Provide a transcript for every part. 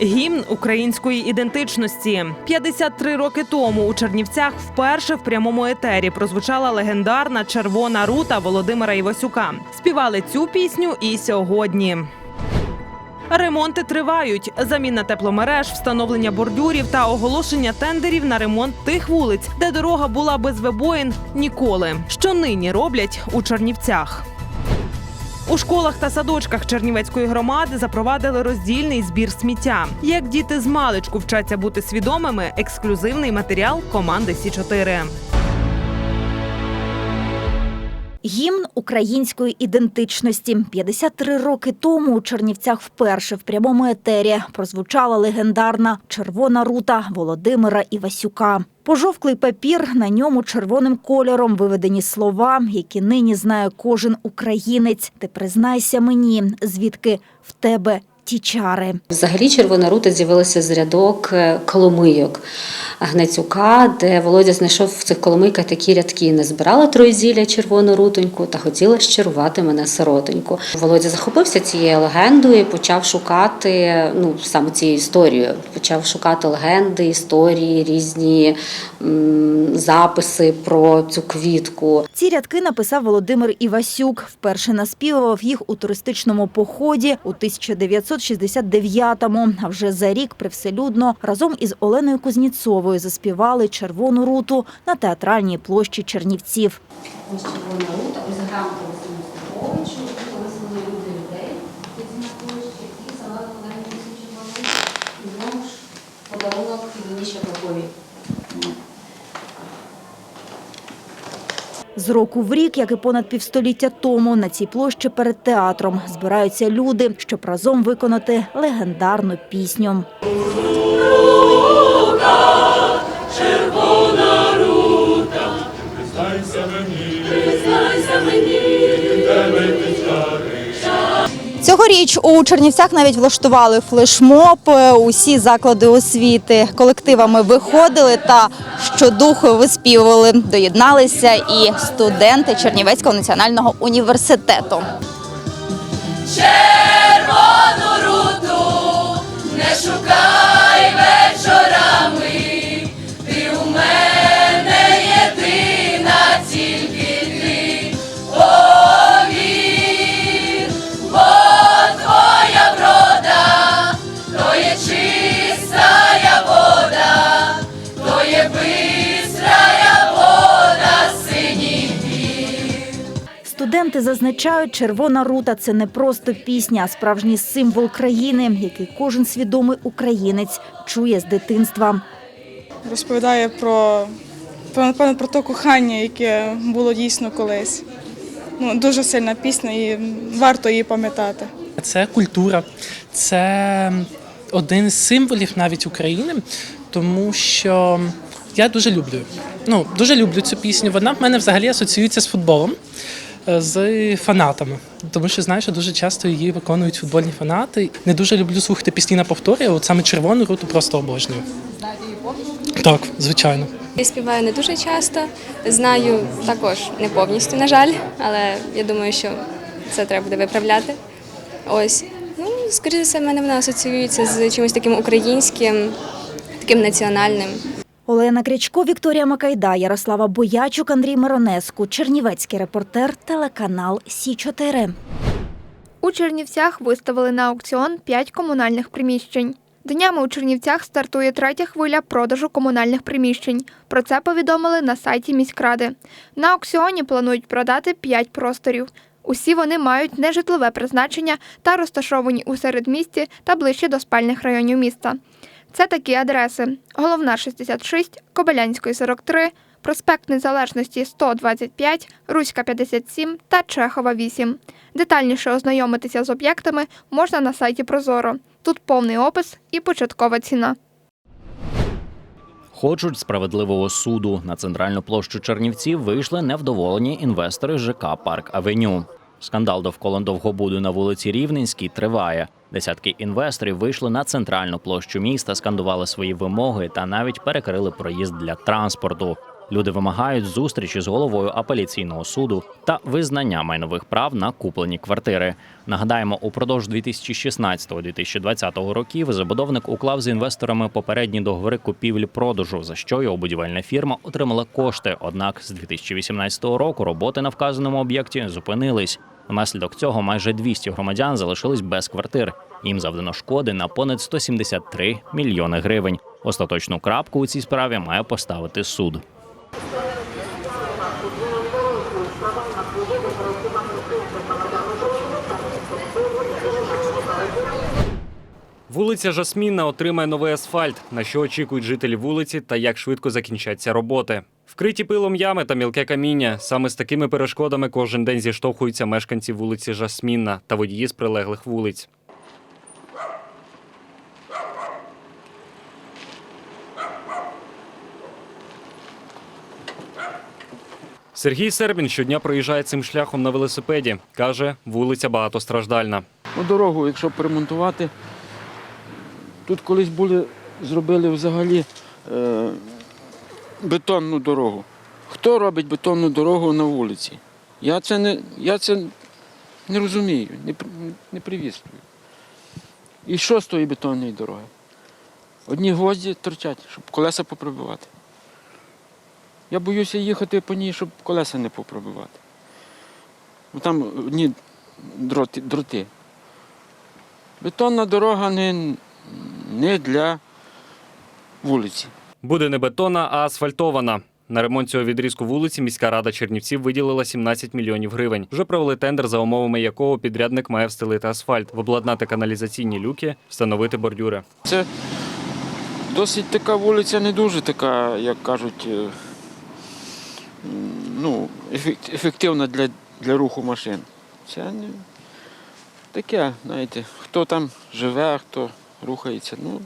Гімн української ідентичності. 53 роки тому у Чернівцях вперше в прямому етері прозвучала легендарна червона рута Володимира Івасюка. Співали цю пісню і сьогодні. Ремонти тривають. Заміна тепломереж, встановлення бордюрів та оголошення тендерів на ремонт тих вулиць, де дорога була без вибоїн ніколи. Що нині роблять у Чернівцях. У школах та садочках Чернівецької громади запровадили роздільний збір сміття. Як діти з маличку вчаться бути свідомими, ексклюзивний матеріал команди Сі 4 Гімн української ідентичності 53 роки тому у Чернівцях вперше в прямому етері прозвучала легендарна червона рута Володимира Івасюка. Пожовклий папір на ньому червоним кольором виведені слова, які нині знає кожен українець. Ти признайся мені, звідки в тебе ті чари. Взагалі червона рута з'явилася з рядок е, коломийок Гнецюка, де Володя знайшов в цих коломийках такі рядки. Не збирала троєзілля червону рутоньку та хотіла щарувати мене сиротоньку. Володя захопився цією легендою і почав шукати ну, саме цією історією. Почав шукати легенди, історії, різні м, записи про цю квітку. Ці рядки написав Володимир Івасюк. Вперше наспівував їх у туристичному поході у 1969-му. А вже за рік привселюдно разом із Оленою Кузніцовою заспівали червону руту на театральній площі Чернівців. Ось червона рута, тоді на площі, і сама Олена знову ж подарунок Іваніші Попові. З року в рік, як і понад півстоліття тому, на цій площі перед театром збираються люди, щоб разом виконати легендарну пісню. Цьогоріч у Чернівцях навіть влаштували флешмоб. Е, Усі заклади освіти колективами виходили та щодуху виспівували. Доєдналися і студенти Чернівецького національного університету. Студенти зазначають, червона рута це не просто пісня, а справжній символ країни, який кожен свідомий українець чує з дитинства. розповідає про, про напевно про те кохання, яке було дійсно колись. Ну, дуже сильна пісня і варто її пам'ятати. Це культура, це один з символів навіть України, тому що я дуже люблю. Ну, дуже люблю цю пісню. Вона в мене взагалі асоціюється з футболом, з фанатами. Тому що знаю, що дуже часто її виконують футбольні фанати. Не дуже люблю слухати пісні на повторі, от саме червону руту просто обожнюю. Так, звичайно. Я співаю не дуже часто, знаю також не повністю, на жаль, але я думаю, що це треба буде виправляти. Ось. Ну, скоріше за все, мене вона асоціюється з чимось таким українським, таким національним. Олена Крячко, Вікторія Макайда, Ярослава Боячук, Андрій Миронеску, Чернівецький репортер, телеканал Сі 4 У Чернівцях виставили на аукціон 5 комунальних приміщень. Днями у Чернівцях стартує третя хвиля продажу комунальних приміщень. Про це повідомили на сайті міськради. На аукціоні планують продати 5 просторів. Усі вони мають нежитлове призначення та розташовані у середмісті та ближче до спальних районів міста. Це такі адреси: Головна 66, Кобилянської 43, Проспект Незалежності 125, Руська 57 та Чехова 8. Детальніше ознайомитися з об'єктами можна на сайті Прозоро. Тут повний опис і початкова ціна. Хочуть справедливого суду. На центральну площу Чернівців вийшли невдоволені інвестори ЖК Парк Авеню. Скандал довкола довгобуду на вулиці Рівненській триває. Десятки інвесторів вийшли на центральну площу міста, скандували свої вимоги та навіть перекрили проїзд для транспорту. Люди вимагають зустрічі з головою апеляційного суду та визнання майнових прав на куплені квартири. Нагадаємо, упродовж 2016-2020 років забудовник уклав з інвесторами попередні договори купівлі-продажу, за що його будівельна фірма отримала кошти. Однак з 2018 року роботи на вказаному об'єкті зупинились. Внаслідок цього майже 200 громадян залишились без квартир. Їм завдано шкоди на понад 173 мільйони гривень. Остаточну крапку у цій справі має поставити суд. Вулиця Жасмінна отримає новий асфальт, на що очікують жителі вулиці та як швидко закінчаться роботи. Вкриті пилом ями та мілке каміння. Саме з такими перешкодами кожен день зіштовхуються мешканці вулиці Жасмінна та водії з прилеглих вулиць. Сергій Сербін щодня проїжджає цим шляхом на велосипеді. Каже, вулиця багатостраждальна. Ну, дорогу, якщо поремонтувати, тут колись були, зробили взагалі е, бетонну дорогу. Хто робить бетонну дорогу на вулиці? Я це не, я це не розумію, не, не привіствую. І що з тої бетонної дороги? Одні гвозді торчать, щоб колеса попробивати. Я боюся їхати по ній, щоб колеса не попробивати. Бо там одні дроти. дроти. Бетонна дорога не, не для вулиці. Буде не бетонна, а асфальтована. На ремонт цього відрізку вулиці міська рада Чернівців виділила 17 мільйонів гривень. Вже провели тендер, за умовами якого підрядник має встелити асфальт, обладнати каналізаційні люки, встановити бордюри. Це досить така вулиця, не дуже така, як кажуть, е, ну, ефективна для, для руху машин. Це не таке, знаєте, хто там живе, хто рухається. Ну,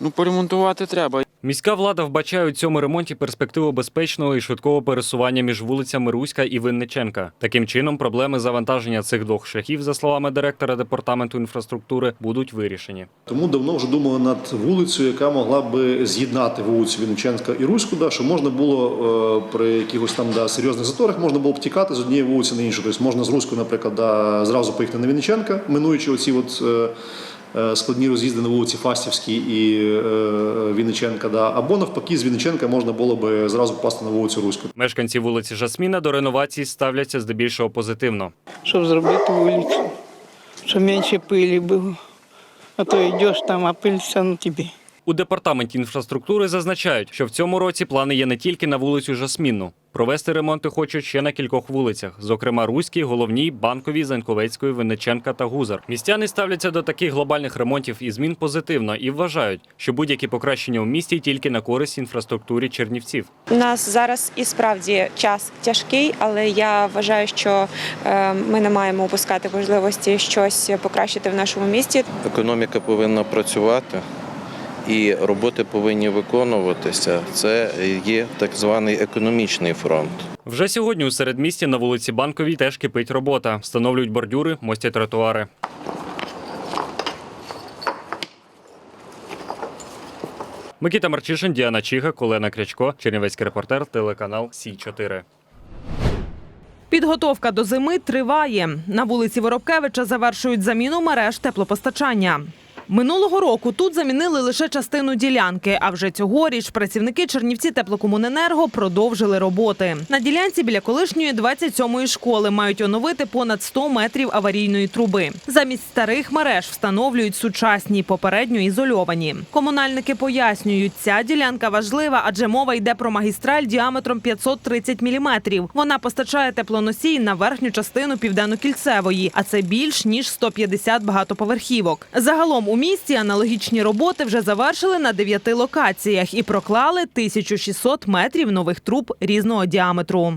ну поремонтувати треба. Міська влада вбачає у цьому ремонті перспективу безпечного і швидкого пересування між вулицями Руська і Винниченка. Таким чином, проблеми завантаження цих двох шляхів, за словами директора департаменту інфраструктури, будуть вирішені. Тому давно вже думали над вулицею, яка могла би з'єднати вулицю Вінниченка і Руську, да, щоб можна було е, при якихось там да, серйозних заторах можна було б тікати з однієї вулиці на іншу. Тобто можна з Руської, наприклад, да, зразу поїхати на Вінниченка, минуючи оці от, е, складні роз'їзди на вулиці Фастівській і е, Вінниченка, да, або навпаки, з Вінниченка можна було би зразу попасти на вулицю Руську. Мешканці вулиці Жасміна до реновації ставляться здебільшого позитивно. щоб зробити вулицю, щоб менше пилі було. А то йдеш там, а пиль все на тобі. У департаменті інфраструктури зазначають, що в цьому році плани є не тільки на вулицю Жасмінну. Провести ремонти хочуть ще на кількох вулицях, зокрема Руській, Головній, Банковій, Заньковецької, Винниченка та Гузар. Містяни ставляться до таких глобальних ремонтів і змін позитивно і вважають, що будь-які покращення у місті тільки на користь інфраструктурі Чернівців. У нас зараз і справді час тяжкий, але я вважаю, що е, ми не маємо упускати можливості щось покращити в нашому місті. Економіка повинна працювати і роботи повинні виконуватися. Це є так званий економічний фронт. Вже сьогодні у середмісті на вулиці Банковій теж кипить робота. Встановлюють бордюри, мостять тротуари. Микита Марчишин, Діана Чіга, Колена Крячко, Чернівецький репортер, телеканал Сі 4 Підготовка до зими триває. На вулиці Воробкевича завершують заміну мереж теплопостачання. Минулого року тут замінили лише частину ділянки. А вже цьогоріч працівники Чернівці теплокомуненерго продовжили роботи. На ділянці біля колишньої 27-ї школи мають оновити понад 100 метрів аварійної труби. Замість старих мереж встановлюють сучасні, попередньо ізольовані. Комунальники пояснюють, ця ділянка важлива, адже мова йде про магістраль діаметром 530 міліметрів. Вона постачає теплоносій на верхню частину південно-кільцевої, а це більш ніж 150 багатоповерхівок. Загалом у місті аналогічні роботи вже завершили на дев'яти локаціях і проклали 1600 метрів нових труб різного діаметру.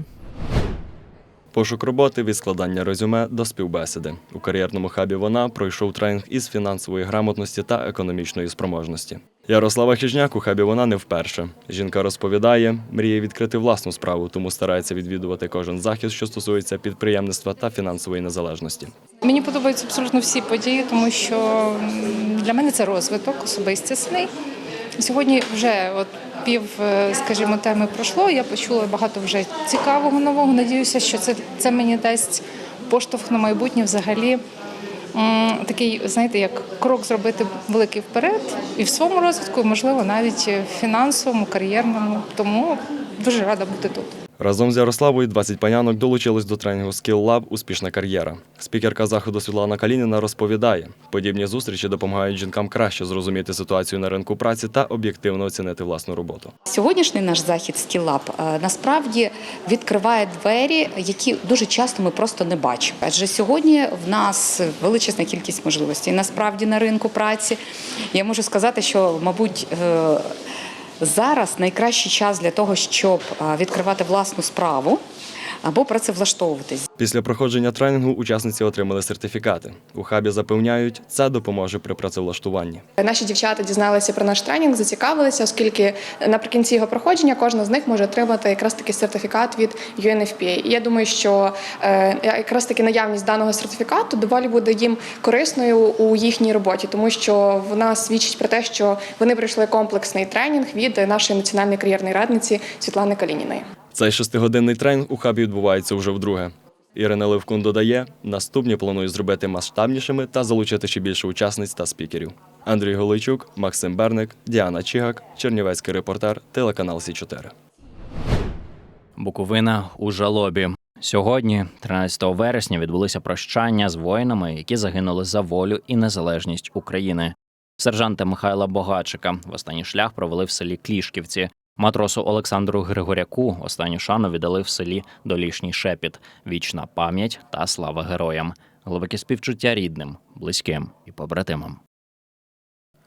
Пошук роботи від складання резюме до співбесіди. У кар'єрному хабі вона пройшов тренінг із фінансової грамотності та економічної спроможності. Ярослава Хижняк у хабі вона не вперше. Жінка розповідає, мріє відкрити власну справу, тому старається відвідувати кожен захід, що стосується підприємництва та фінансової незалежності. Мені подобаються абсолютно всі події, тому що для мене це розвиток особистісний. Сьогодні вже от пів, е, скажімо, теми пройшло. Я почула багато вже цікавого нового. Надіюся, що це, це мені дасть поштовх на майбутнє взагалі. Такий, знаєте, як крок зробити великий вперед і в своєму розвитку, і, можливо, навіть в фінансовому, кар'єрному. Тому дуже рада бути тут. Разом з Ярославою 20 панянок долучились до тренінгу Skill Lab Успішна кар'єра. Спікерка заходу Світлана Калініна розповідає, подібні зустрічі допомагають жінкам краще зрозуміти ситуацію на ринку праці та об'єктивно оцінити власну роботу. Сьогоднішній наш захід «Скіллаб» е, насправді відкриває двері, які дуже часто ми просто не бачимо. Адже сьогодні в нас величезна кількість можливостей. Насправді на ринку праці я можу сказати, що мабуть. Зараз найкращий час для того, щоб відкривати власну справу або працевлаштовуватись. Після проходження тренінгу учасниці отримали сертифікати. У хабі запевняють, це допоможе при працевлаштуванні. Наші дівчата дізналися про наш тренінг, зацікавилися, оскільки наприкінці його проходження кожна з них може отримати якраз таки сертифікат від UNFPA. І я думаю, що е, якраз таки наявність даного сертифікату доволі буде їм корисною у їхній роботі, тому що вона свідчить про те, що вони пройшли комплексний тренінг від нашої національної кар'єрної радниці Світлани Калініної. Цей шестигодинний тренінг у хабі відбувається вже вдруге. Ірина Левкун додає, наступні планують зробити масштабнішими та залучити ще більше учасниць та спікерів. Андрій Голойчук, Максим Берник, Діана Чігак, Чернівецький репортер, телеканал Сі 4 Буковина у жалобі. Сьогодні, 13 вересня, відбулися прощання з воїнами, які загинули за волю і незалежність України. Сержанта Михайла Богачика в останній шлях провели в селі Клішківці. Матросу Олександру Григоряку останню шану віддали в селі Долішній Шепіт. Вічна пам'ять та слава героям. Глибоке співчуття рідним, близьким і побратимам.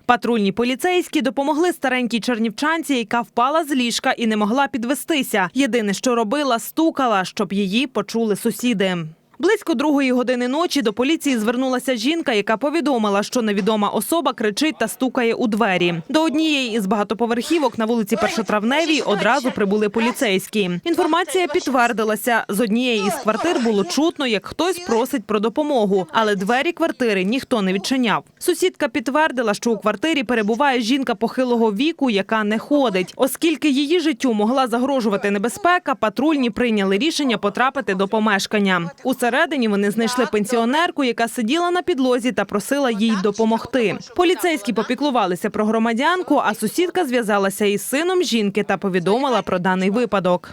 Патрульні поліцейські допомогли старенькій чернівчанці, яка впала з ліжка і не могла підвестися. Єдине, що робила, стукала, щоб її почули сусіди. Близько другої години ночі до поліції звернулася жінка, яка повідомила, що невідома особа кричить та стукає у двері. До однієї із багатоповерхівок на вулиці Першотравневій одразу прибули поліцейські. Інформація підтвердилася. З однієї із квартир було чутно, як хтось просить про допомогу, але двері квартири ніхто не відчиняв. Сусідка підтвердила, що у квартирі перебуває жінка похилого віку, яка не ходить. Оскільки її життю могла загрожувати небезпека, патрульні прийняли рішення потрапити до помешкання. Усередині вони знайшли пенсіонерку, яка сиділа на підлозі та просила їй допомогти. Поліцейські попіклувалися про громадянку, а сусідка зв'язалася із сином жінки та повідомила про даний випадок.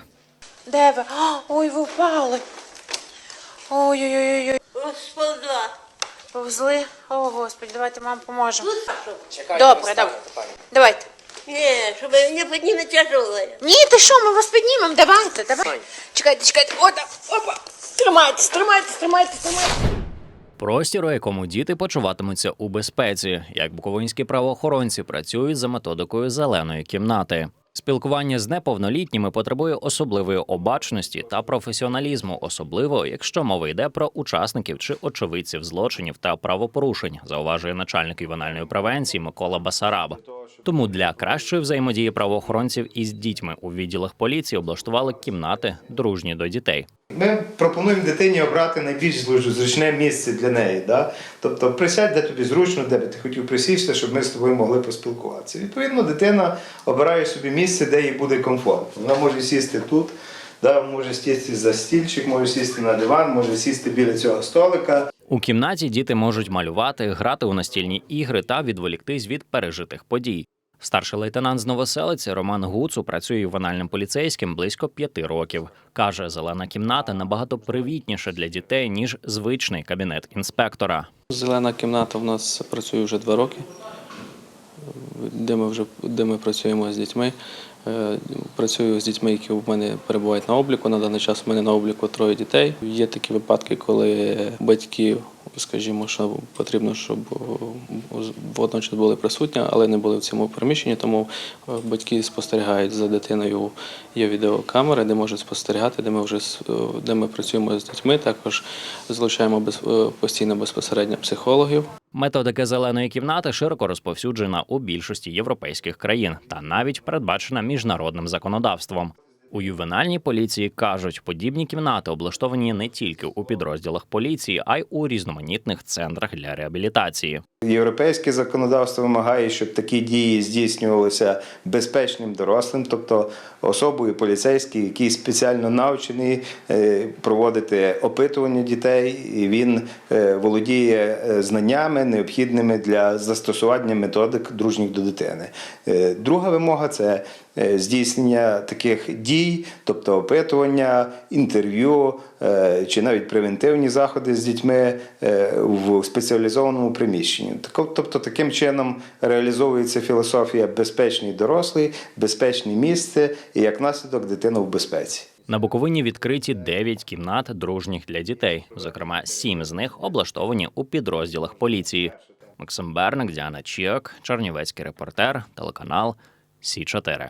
Де ви? Ой, ви впали. Ой-ой-ой. Повзли? О, Господи, давайте мам поможемо. Добре, добре. Давайте. Ні, щоб не підніме тяжеле. Ні, ти що, ми вас піднімемо, давайте, давай. Чекайте, чекайте, ота, опа. Тримайтесь, тримайтесь, тримайтесь, тримайтесь. Простір, у якому діти почуватимуться у безпеці, як буковинські правоохоронці працюють за методикою зеленої кімнати. Спілкування з неповнолітніми потребує особливої обачності та професіоналізму, особливо якщо мова йде про учасників чи очевидців злочинів та правопорушень, зауважує начальник ювенальної превенції Микола Басараб. Тому для кращої взаємодії правоохоронців із дітьми у відділах поліції облаштували кімнати дружні до дітей. Ми пропонуємо дитині обрати найбільш зручне місце для неї. Да? Тобто присядь, де тобі зручно, де би ти хотів присісти, щоб ми з тобою могли поспілкуватися. Відповідно, дитина обирає собі місце, де їй буде комфортно. Вона може сісти тут, да? може сісти за стільчик, може сісти на диван, може сісти біля цього столика. У кімнаті діти можуть малювати, грати у настільні ігри та відволіктись від пережитих подій. Старший лейтенант з Новоселиці Роман Гуцу працює ювенальним поліцейським близько п'яти років. Каже, зелена кімната набагато привітніша для дітей ніж звичний кабінет інспектора. Зелена кімната в нас працює вже два роки, де ми вже де ми працюємо з дітьми. Е, Працюю з дітьми, які в мене перебувають на обліку. На даний час в мене на обліку троє дітей. Є такі випадки, коли батьки, скажімо, що потрібно, щоб е, водночас були присутні, але не були в цьому приміщенні. Тому е, батьки спостерігають за дитиною. Є відеокамери, де можуть спостерігати, де ми вже е, де ми працюємо з дітьми. Також залучаємо без, постійно безпосередньо психологів. Методика зеленої кімнати широко розповсюджена у більшості європейських країн та навіть передбачена міжнародним законодавством. У ювенальній поліції кажуть, подібні кімнати облаштовані не тільки у підрозділах поліції, а й у різноманітних центрах для реабілітації. Європейське законодавство вимагає, щоб такі дії здійснювалися безпечним дорослим, тобто особою поліцейський, який спеціально навчений е, проводити опитування дітей, і він е, володіє е, знаннями, необхідними для застосування методик дружніх до дитини. Друга вимога це здійснення таких дій, тобто опитування, інтерв'ю е, чи навіть превентивні заходи з дітьми е, в спеціалізованому приміщенні. Тобто таким чином реалізовується філософія безпечний дорослий, безпечне місце і як наслідок дитина в безпеці. На Буковині відкриті 9 кімнат дружніх для дітей. Зокрема, 7 з них облаштовані у підрозділах поліції. Максим Берник, Діана Чіок, Чернівецький репортер, телеканал Сі 4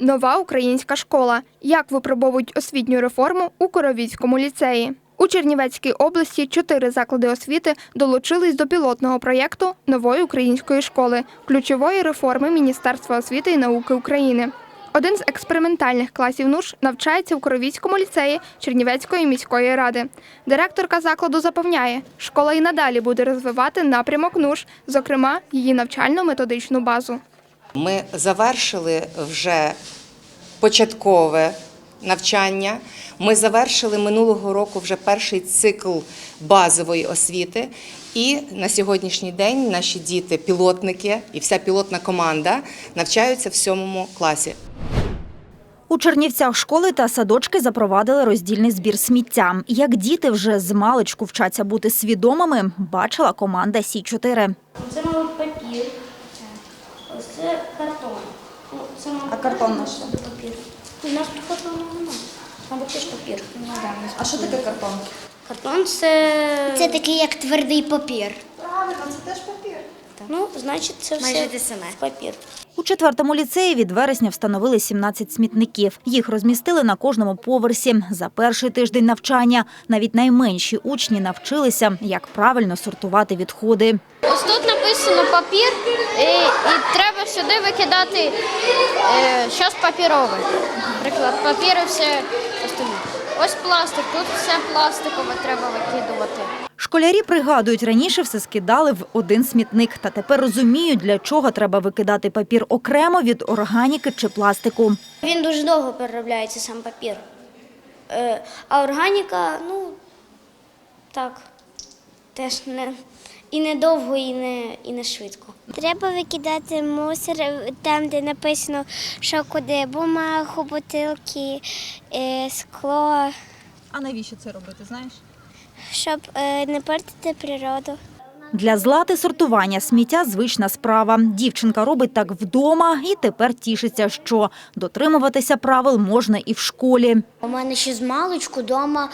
Нова українська школа. Як випробовують освітню реформу у Коровіцькому ліцеї. У Чернівецькій області чотири заклади освіти долучились до пілотного проєкту нової української школи, ключової реформи Міністерства освіти і науки України. Один з експериментальних класів НУШ навчається в Коровіцькому ліцеї Чернівецької міської ради. Директорка закладу запевняє, школа і надалі буде розвивати напрямок НУШ, зокрема її навчально-методичну базу. Ми завершили вже початкове навчання. Ми завершили минулого року вже перший цикл базової освіти. І на сьогоднішній день наші діти, пілотники і вся пілотна команда навчаються в сьомому класі. У Чернівцях школи та садочки запровадили роздільний збір сміття. Як діти вже з маличку вчаться бути свідомими, бачила команда Сі 4 Це, мабуть, папір. Ось це картон. Ну, це, а картон наш? Папір. У нас тут картону немає. Мабуть, теж папір. А що таке картон? Картон це. Це такий як твердий папір. Правильно, це теж папір. Ну, значить, це Майже все саме. папір. У четвертому ліцеї від вересня встановили 17 смітників. Їх розмістили на кожному поверсі. За перший тиждень навчання навіть найменші учні навчилися, як правильно сортувати відходи. Ось тут написано папір, і, і треба сюди викидати е, щось папірове. Наприклад, папір і все. Ось пластик, тут все пластикове треба викидувати. Школярі пригадують, раніше все скидали в один смітник, та тепер розуміють, для чого треба викидати папір окремо від органіки чи пластику. Він дуже довго переробляється сам папір. Е, а органіка, ну так, теж не і не довго, і не, і не швидко. Треба викидати мусор там, де написано, що куди бумагу, бутилки, е, скло, А навіщо це робити, знаєш? Щоб е, не портити природу. Для злати сортування сміття звична справа. Дівчинка робить так вдома і тепер тішиться, що дотримуватися правил можна і в школі. У мене ще з маличку вдома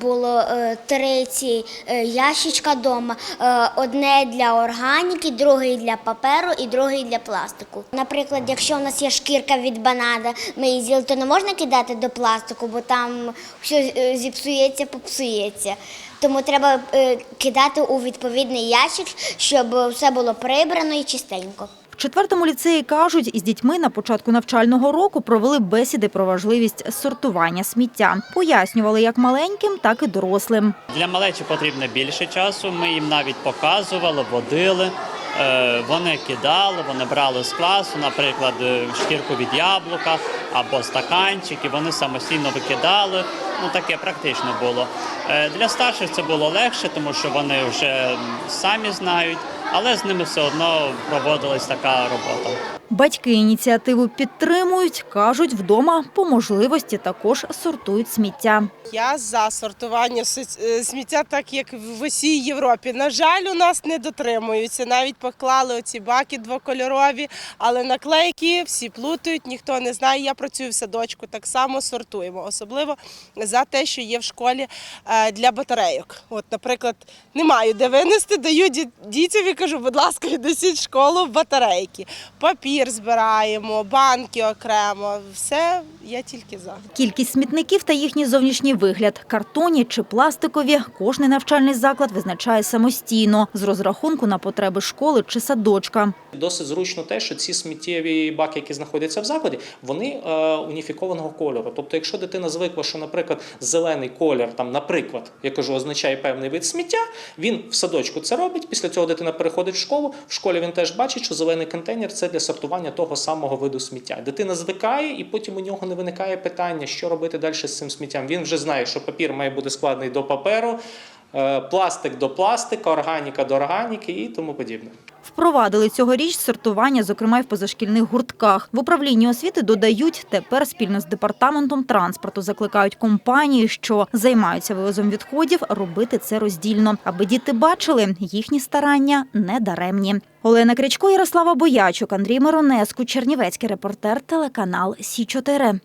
було е, три ці е, ящичка вдома. Е, Одне для органіки, другий для паперу і другий для пластику. Наприклад, якщо у нас є шкірка від банана, ми її з'їли, то не можна кидати до пластику, бо там щось е, зіпсується, попсується. Тому треба е, кидати у відповідний ящик, щоб все було прибрано і чистенько. В четвертому ліцеї кажуть, із дітьми на початку навчального року провели бесіди про важливість сортування сміття. Пояснювали як маленьким, так і дорослим. Для малечі потрібно більше часу. Ми їм навіть показували, водили. Е, Вони кидали, вони брали з класу, наприклад, е, шкірку від яблука або стаканчик, і вони самостійно викидали. Ну таке практично було. Е, Для старших це було легше, тому що вони вже самі знають, але з ними все одно проводилась така робота. Батьки ініціативу підтримують, кажуть, вдома по можливості також сортують сміття. Я за сортування е, сміття, так як в усій Європі. На жаль, у нас не дотримуються. Навіть поклали оці баки двокольорові, але наклейки всі плутають, ніхто не знає. Я працюю в садочку, так само сортуємо, особливо за те, що є в школі е, для батарейок. От, наприклад, не маю де винести, даю дітям і кажу, будь ласка, віднесіть в школу батарейки, папір. Папір збираємо, банки окремо. Все, я тільки за. Кількість смітників та їхній зовнішній вигляд – картонні чи пластикові – кожний навчальний заклад визначає самостійно з розрахунку на потреби школи чи садочка. Досить зручно те, що ці сміттєві баки, які знаходяться в закладі, вони е, уніфікованого кольору. Тобто, якщо дитина звикла, що, наприклад, зелений колір, там, наприклад, я кажу, означає певний вид сміття, він в садочку це робить. Після цього дитина переходить в школу. В школі він теж бачить, що зелений контейнер це для сортування того самого виду сміття. Дитина звикає, і потім у нього не виникає питання, що робити далі з цим сміттям. Він вже знає, що папір має бути складений до паперу. е, Пластик до пластика, органіка до органіки і тому подібне. Впровадили цьогоріч сортування, зокрема й в позашкільних гуртках. В управлінні освіти додають, тепер спільно з департаментом транспорту закликають компанії, що займаються вивозом відходів, робити це роздільно, аби діти бачили, їхні старання не даремні. Олена Крячко, Ярослава Боячук, Андрій Миронеску, Чернівецький репортер, телеканал Сі 4